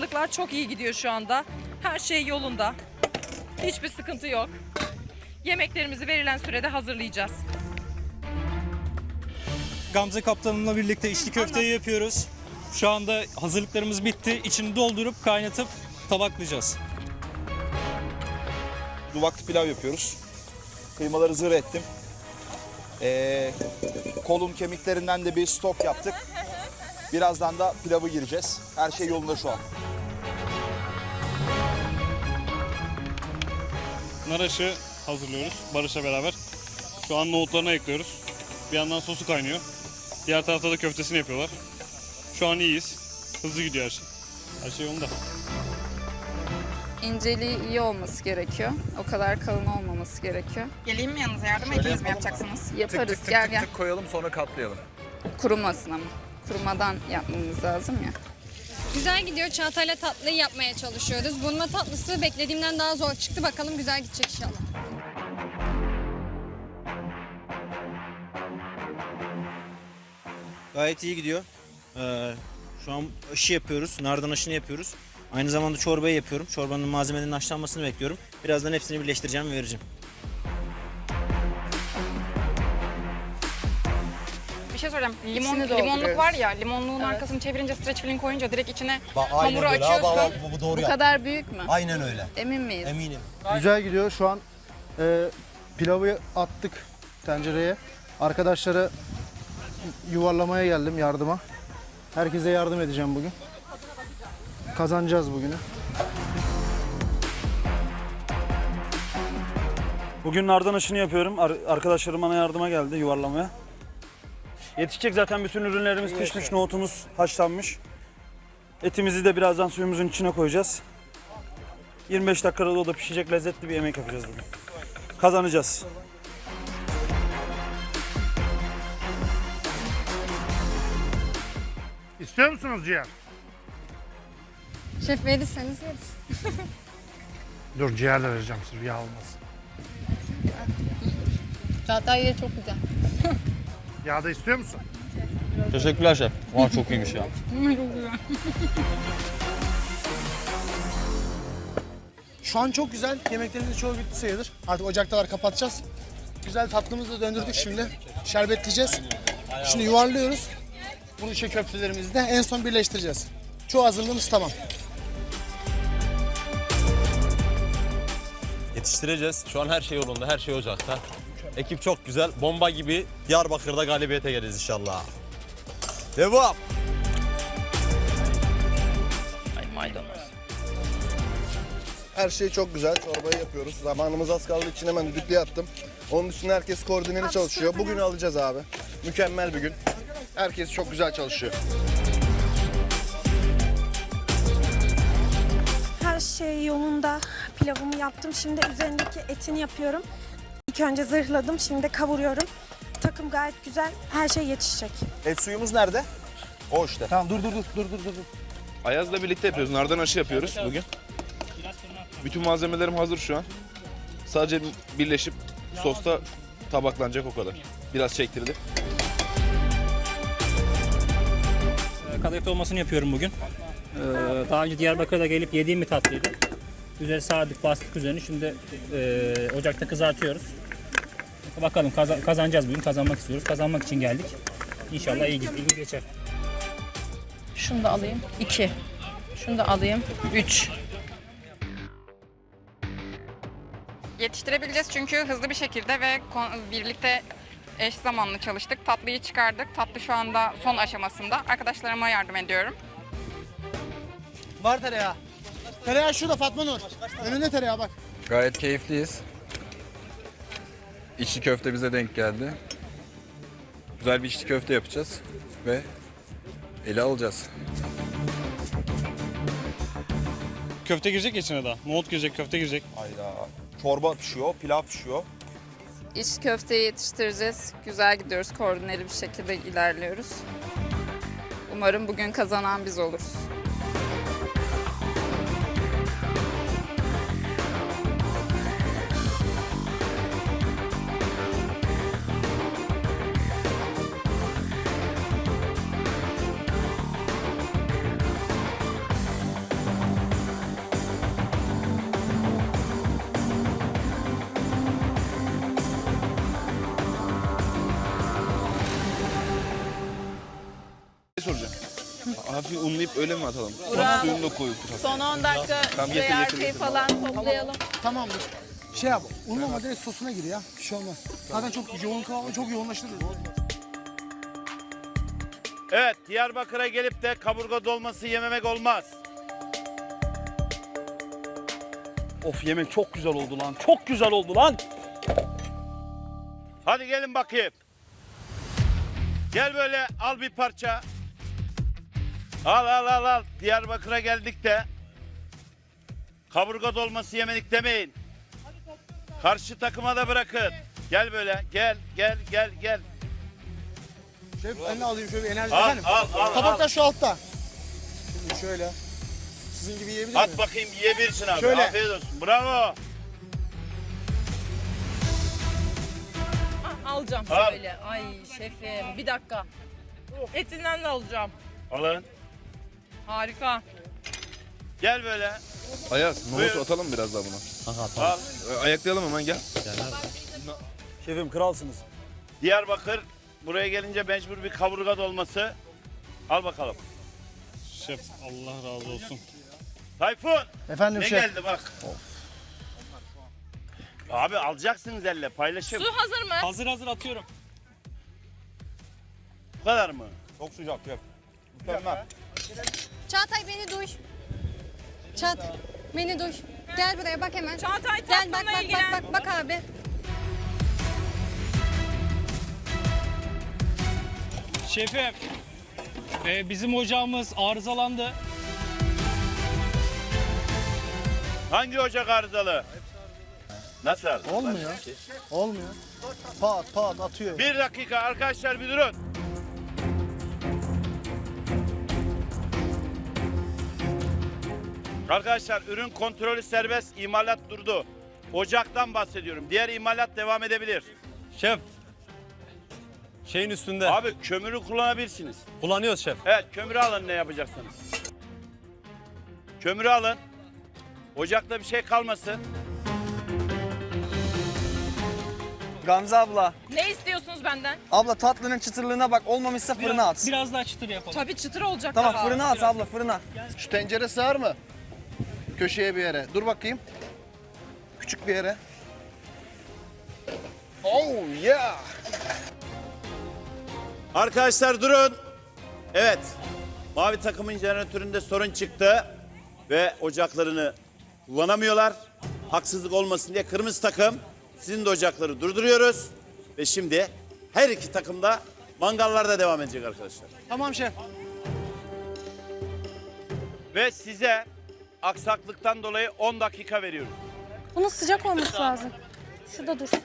Hazırlıklar çok iyi gidiyor şu anda. Her şey yolunda. Hiçbir sıkıntı yok. Yemeklerimizi verilen sürede hazırlayacağız. Gamze kaptanımla birlikte içli köfteyi yapıyoruz. Şu anda hazırlıklarımız bitti. İçini doldurup kaynatıp tabaklayacağız. Duvaklı pilav yapıyoruz. Kıymaları zır ettim. Ee, kolun kemiklerinden de bir stok yaptık. Birazdan da pilavı gireceğiz. Her şey yolunda şu an. Naraşı hazırlıyoruz Barış'la beraber. Şu an nohutlarını ekliyoruz. Bir yandan sosu kaynıyor. Diğer tarafta da köftesini yapıyorlar. Şu an iyiyiz. Hızlı gidiyor her şey. Her şey yolunda. İnceliği iyi olması gerekiyor. O kadar kalın olmaması gerekiyor. Geleyim mi yanınıza yardım ikiniz mi yapacaksınız? Yaparız gel gel. koyalım sonra katlayalım. Kurumasın ama. Kurumadan yapmamız lazım ya. Güzel gidiyor. Çağatay'la tatlıyı yapmaya çalışıyoruz. Bununla tatlısı beklediğimden daha zor çıktı. Bakalım güzel gidecek inşallah. Gayet iyi gidiyor. Ee, şu an aşı yapıyoruz. Nardan aşını yapıyoruz. Aynı zamanda çorbayı yapıyorum. Çorbanın malzemelerinin haşlanmasını bekliyorum. Birazdan hepsini birleştireceğim ve vereceğim. Şey soracağım. Limon, İçini limonluk dolduruyoruz. var ya, limonluğun arkasını çevirince streç film koyunca direkt içine hamuru açıyorsun. bu, doğru Bu kadar büyük mü? Aynen öyle. Emin miyiz? Eminim. Güzel gidiyor. Şu an e, pilavı attık tencereye. Arkadaşlara yuvarlamaya geldim yardıma. Herkese yardım edeceğim bugün. Kazanacağız bugünü. Bugün nardan aşını yapıyorum. Ar- arkadaşlarım bana yardıma geldi yuvarlamaya. Yetişecek zaten bütün ürünlerimiz pişmiş, nohutumuz haşlanmış. Etimizi de birazdan suyumuzun içine koyacağız. 25 dakikada da o da pişecek lezzetli bir yemek yapacağız bugün. Kazanacağız. İstiyor musunuz ciğer? Şef verirseniz yeriz. Dur ciğer de vereceğim sırf yağ olmasın. Çağatay yeri çok güzel. Yağ da istiyor musun? Teşekkürler şef. Vay çok iyiymiş ya. Şu an çok güzel. Yemeklerimizin çoğu bitti sayılır. Artık ocaktalar kapatacağız. Güzel tatlımızı da döndürdük şimdi. Şerbetleyeceğiz. Şimdi yuvarlıyoruz. Bunu şey köftelerimizi de en son birleştireceğiz. Çoğu hazırlığımız tamam. Yetiştireceğiz. Şu an her şey yolunda, her şey ocakta. Ekip çok güzel. Bomba gibi Diyarbakır'da galibiyete geliriz inşallah. Devam. Her şey çok güzel. Çorbayı yapıyoruz. Zamanımız az kaldığı için hemen düdüklüye attım. Onun dışında herkes koordineli çalışıyor. Bugün alacağız abi. Mükemmel bir gün. Herkes çok güzel çalışıyor. Her şey yolunda. Pilavımı yaptım. Şimdi üzerindeki etini yapıyorum. İlk önce zırhladım. Şimdi kavuruyorum. Takım gayet güzel. Her şey yetişecek. Et suyumuz nerede? O işte. Tamam dur dur dur dur dur dur. Ayaz'la birlikte yapıyoruz. Nardan aşı yapıyoruz bugün. Bütün malzemelerim hazır şu an. Sadece birleşip sosta tabaklanacak o kadar. Biraz çektirdi. Kadayıf olmasını yapıyorum bugün. daha önce Diyarbakır'da gelip yediğim bir tatlıydı. Üzeri sardık, bastık üzerini. Şimdi ocakta kızartıyoruz. Bakalım kazanacağız bugün. Kazanmak istiyoruz. Kazanmak için geldik. İnşallah iyi, iyi geçer. Şunu da alayım. 2. Şunu da alayım. 3. Yetiştirebileceğiz çünkü hızlı bir şekilde ve birlikte eş zamanlı çalıştık. Tatlıyı çıkardık. Tatlı şu anda son aşamasında. Arkadaşlarıma yardım ediyorum. Var tereyağı. Tereyağı şurada Fatma Nur. Önünde tereyağı bak. Gayet keyifliyiz. İçli köfte bize denk geldi. Güzel bir içli köfte yapacağız ve ele alacağız. Köfte girecek ya içine daha. Nohut girecek, köfte girecek. Hayda. Çorba pişiyor, pilav pişiyor. İç köfteyi yetiştireceğiz. Güzel gidiyoruz. Koordineli bir şekilde ilerliyoruz. Umarım bugün kazanan biz oluruz. Soracağım? Hafif unlayıp öyle mi atalım? Burak. Suyunu da koyup hafif. Son 10 dakika Tamam, getir, getir, arkayı getir. falan toplayalım. Tamamdır. Şey yap, unlama direkt sosuna gir ya. Bir şey olmaz. Zaten çok yoğun kıvamı çok yoğunlaştırır. Evet, Diyarbakır'a gelip de kaburga dolması yememek olmaz. Of yemek çok güzel oldu lan. Çok güzel oldu lan. Hadi gelin bakayım. Gel böyle al bir parça. Al al al al. Diyarbakır'a geldik de kaburga dolması yemedik demeyin. Karşı takıma da bırakın. Gel böyle. Gel gel gel gel. Şef ben de alayım şöyle bir enerji Al, efendim. al, al, Tabaklar şu altta. Şimdi şöyle. Sizin gibi yiyebilir miyim? At bakayım yiyebilirsin abi. Şöyle. Afiyet olsun. Bravo. Ah, alacağım Al. şöyle. Ay şefim bir dakika. Etinden de alacağım. Alın. Harika. Gel böyle. Ayaz, nohut atalım biraz daha buna. Al. Ee, Ayaklayalım hemen gel. Şefim kralsınız. Diyarbakır buraya gelince mecbur bir kaburga dolması. Al bakalım. Şef Allah razı olsun. Tayfun Efendim ne şef. geldi bak. Abi alacaksınız elle paylaşım. Su hazır mı? Hazır hazır atıyorum. Bu kadar mı? Çok sıcak şef. Çağatay beni duy. Çağatay beni duy. Gel buraya bak hemen. Çağatay Gel bak bak ilgilen. bak bak bak abi. Şefim e, bizim ocağımız arızalandı. Hangi ocak arızalı? Nasıl? Olmuyor. Olmuyor. Pat pat atıyor. Bir dakika arkadaşlar bir durun. Arkadaşlar ürün kontrolü serbest, imalat durdu. Ocaktan bahsediyorum. Diğer imalat devam edebilir. Şef. Şeyin üstünde. Abi kömürü kullanabilirsiniz. Kullanıyoruz şef. Evet kömürü alın ne yapacaksınız. Kömürü alın. Ocakta bir şey kalmasın. Gamze abla, Ne istiyorsunuz benden? abla tatlının çıtırlığına bak olmamışsa fırına at. Biraz daha çıtır yapalım. Tabii çıtır olacak Tamam daha. fırına at abla fırına. Şu tencere sığar mı? Köşeye bir yere. Dur bakayım. Küçük bir yere. Oh yeah. Arkadaşlar durun. Evet. Mavi takımın jeneratöründe sorun çıktı. Ve ocaklarını kullanamıyorlar. Haksızlık olmasın diye kırmızı takım sizin de ocakları durduruyoruz. Ve şimdi her iki takım da mangallarda devam edecek arkadaşlar. Tamam şef. Ve size aksaklıktan dolayı 10 dakika veriyoruz. Bunun sıcak olması lazım. Şurada dursun.